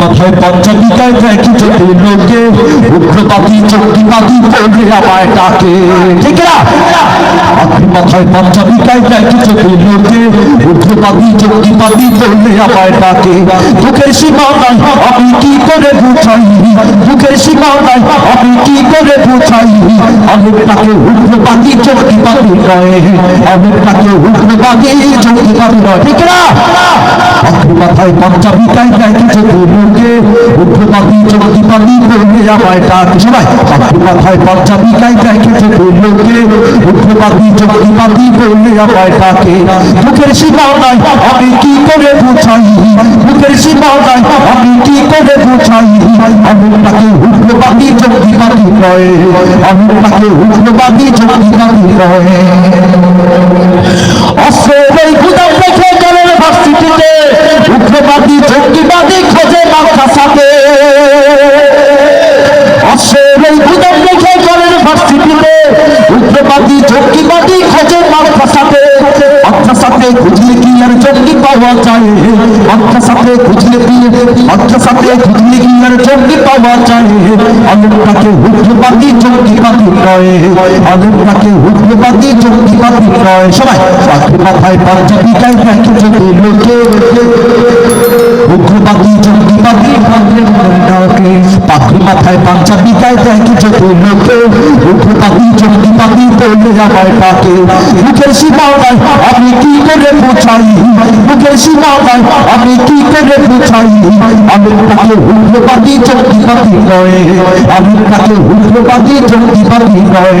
মাথায় পঞ্চাবিকায় দেখি যদি লোকে উগ্রবাদী চণ্ডীবাদী বলে আমায় ডাকে। ঠিক না? আপনি মাথায় পঞ্চাবিকায় দেখি যদি লোকে উগ্রবাদী চণ্ডীবাদী বলে আমায় ডাকে। দুঃখের সীমা নাই আমি কি করে বুঝাই? দুঃখের সীমা নাই আমি কি করে বুঝাই? তাকে উগ্রবাদী চণ্ডীবাদী নয় তাকে উগ্রবাদী চণ্ডীবাদী নয়। ঠিক না? মাথায় পঞ্চাবিকায় দেখি যদি লোকে উগ্রবাদী চণ্ডীবাদী বলে আমায় ডাকে সবাই। মাথায় পঞ্চাবিকায় দেখি যদি লোকে উগ্রবাদী চণ্ডীবাদী বলে আমায় ডাকে। দুঃখের সীমা নাই, আমি কি করে বুঝাই? দুঃখের সীমা নাই, আমি কি করে বুঝাই? আমি তাকে উগ্রবাদী চণ্ডীবাদী নয় আমি তাকে উগ্রবাদী চণ্ডীবাদী নয় অস্ত্রের এই ভার্সিটিতে উগ্রবাদী জঙ্গিবাদী খোঁজে মাথা সাথে উগ্রবাদী জঙ্গিবাদী খোঁজে মাদ্রাসাতে মাদ্রাসাতে খুঁজলে কি আর পাওয়া যায় মাদ্রাসাতে খুঁজলে কি? মাদ্রাসাতে খুঁজলে কি? আর জঙ্গি পাওয়া যায় আলমটাকে উগ্রবাদী জঙ্গিবাদী নয় আলমটাকে উগ্রবাদী জঙ্গিবাদী নয় সবাই পাখি মাথায় পাঞ্জাবি গায়ে দেখে যদি লোকে। উগ্রবাদী জঙ্গিবাদী ডাকে পাখির মাথায় পাঞ্জাবি গায়ে দেখে যদি লোকে উগ্রবাদী জঙ্গিবাদী বলে আমায় ডাকে মুখের সীমা নাই, আমি কি করে বোঝাই? মুখের সীমা নাই, আমি কি করে বোঝাই? আমি তাকে উগ্রবাদী জঙ্গিবাদী নয় আমি তাকে উগ্রবাদী জঙ্গিবাদী নয়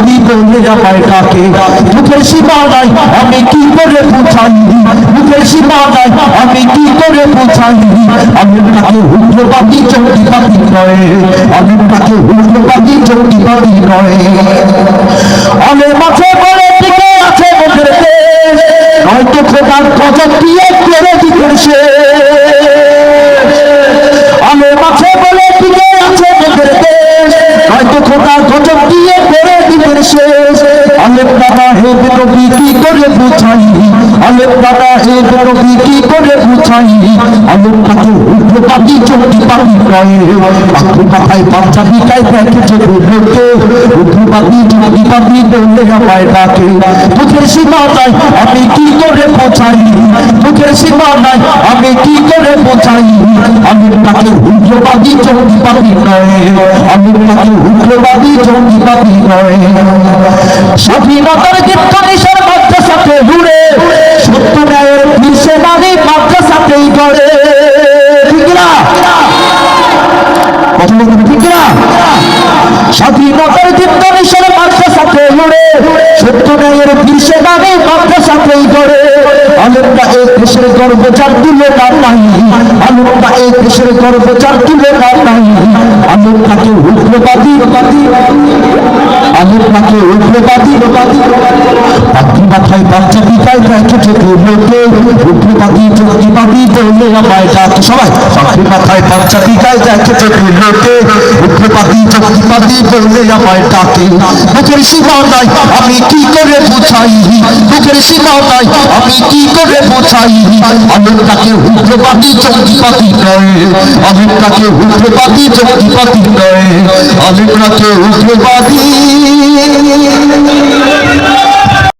জঙ্গিবাদী বলে আমায় ডাকে মুখের সীমা আমি কি করে বুঝাই? মুখের সীমা আমি কি করে বুঝাই? আমি তাকে উগ্রবাদী জঙ্গিবাদী নয়। আমি তাকে উগ্রবাদী জঙ্গিবাদী নয়। আমি মাঠে বলে টিকে আছে মুখের নয়তো খোদার কজক দিয়ে করে দিতেন সে আমি মাঠে বলে টিকে আছে মুখের নয়তো খোদার কজক দিয়ে finishes আলেপ দাদা হে বিরোধী কি করে বুঝাই? আলেপ দাদা হে বিরোধী কি করে বুঝাই? আলেপ তাকে উগ্রবাদী চণ্ডীবাদী নয় আপনি মাথায় পাঞ্জাবি গায়ে দেখে যে লোকে উগ্রবাদী চণ্ডীবাদী বলে আমায় ডাকে। মুখের সীমা নাই, আমি কি করে বোঝাই? মুখের সীমা নাই, আমি কি করে বোঝাই? আমি তাকে উগ্রবাদী চণ্ডীবাদী নয় আমি তাকে উগ্রবাদী চণ্ডীবাদী নয় স্বাধীনতার দীপ্ত নিশার মাদ্রাসাতে ঘুরে, সত্য ন্যায়ের নারী মাদ্রাসাতেই গড়ে স্বাধীনতার দীপ্ত নিশার মাদ্রাসাতে ঘুরে, সত্য ন্যায়ের নারী মাদ্রাসাতেই গড়ে আলমটা এই দেশের গর্ব যার তুলে তার নাই আলমটা এই দেশের গর্ব যার তুলে তার নাই আলমটাকে উগ্রবাদী আলমটাকে উগ্রবাদী পাখি মাথায় গায়ে দেখে যদি লোকে উগ্রবাদী জঙ্গিবাদী বলে আমায় ডাকে সবাই পাখি মাথায় গায়ে দেখে যদি লোকে উগ্রবাদী জঙ্গিবাদী বলে আমায় ডাকে মুখের সীমা নাই, আমি কি করে বুঝাই? মুখের সীমা নাই, আমি কি করে বোঝাই? আমি তাকে উগ্রবাদী জঙ্গিবাদী নয় আমি তাকে উগ্রবাদী জঙ্গিবাদী নয় আমি তাকে উগ্রবাদী